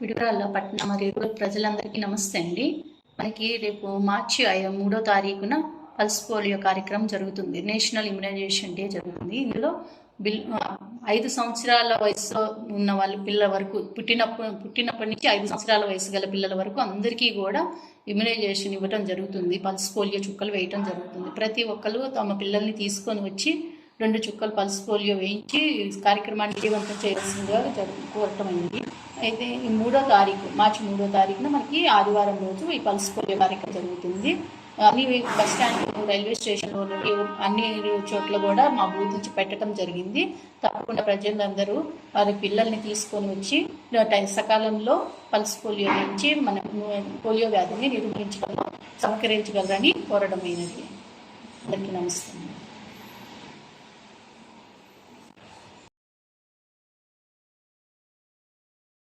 పిడుగురాళ్ళ పట్టణ మరియు ప్రజలందరికీ నమస్తే అండి. మనకి రేపు మార్చి మూడో తారీఖున పల్స్ పోలియో కార్యక్రమం జరుగుతుంది. నేషనల్ ఇమ్యునైజేషన్ డే జరుగుతుంది. ఇందులో బిల్ ఐదు సంవత్సరాల వయసులో ఉన్న వాళ్ళ పిల్లల వరకు పుట్టినప్పుడు పుట్టినప్పటి నుంచి ఐదు సంవత్సరాల వయసు గల పిల్లల వరకు అందరికీ కూడా ఇమ్యునైజేషన్ ఇవ్వడం జరుగుతుంది. పల్స్ పోలియో చుక్కలు వేయటం జరుగుతుంది. ప్రతి ఒక్కరు తమ పిల్లల్ని తీసుకొని వచ్చి రెండు చుక్కలు పల్స్ పోలియో వేయించి కార్యక్రమాన్ని విజయవంతం చేయాల్సిందిగా కోరటమైంది. అయితే ఈ మూడో తారీఖు మార్చి మూడో తారీఖున మనకి ఆదివారం రోజు ఈ పల్స్ పోలియో కార్యక్రమం జరుగుతుంది. అన్ని బస్ స్టాండ్ రైల్వే స్టేషన్లో అన్ని చోట్ల కూడా మా బూత్ నుంచి పెట్టడం జరిగింది. తప్పకుండా ప్రజలందరూ వారి పిల్లల్ని తీసుకొని వచ్చి సకాలంలో పల్స్ పోలియో నుంచి మన పోలియో వ్యాధిని నిర్మూలించడంలో సహకరించగలరని కోరడమైనది అందరికీ నమస్తే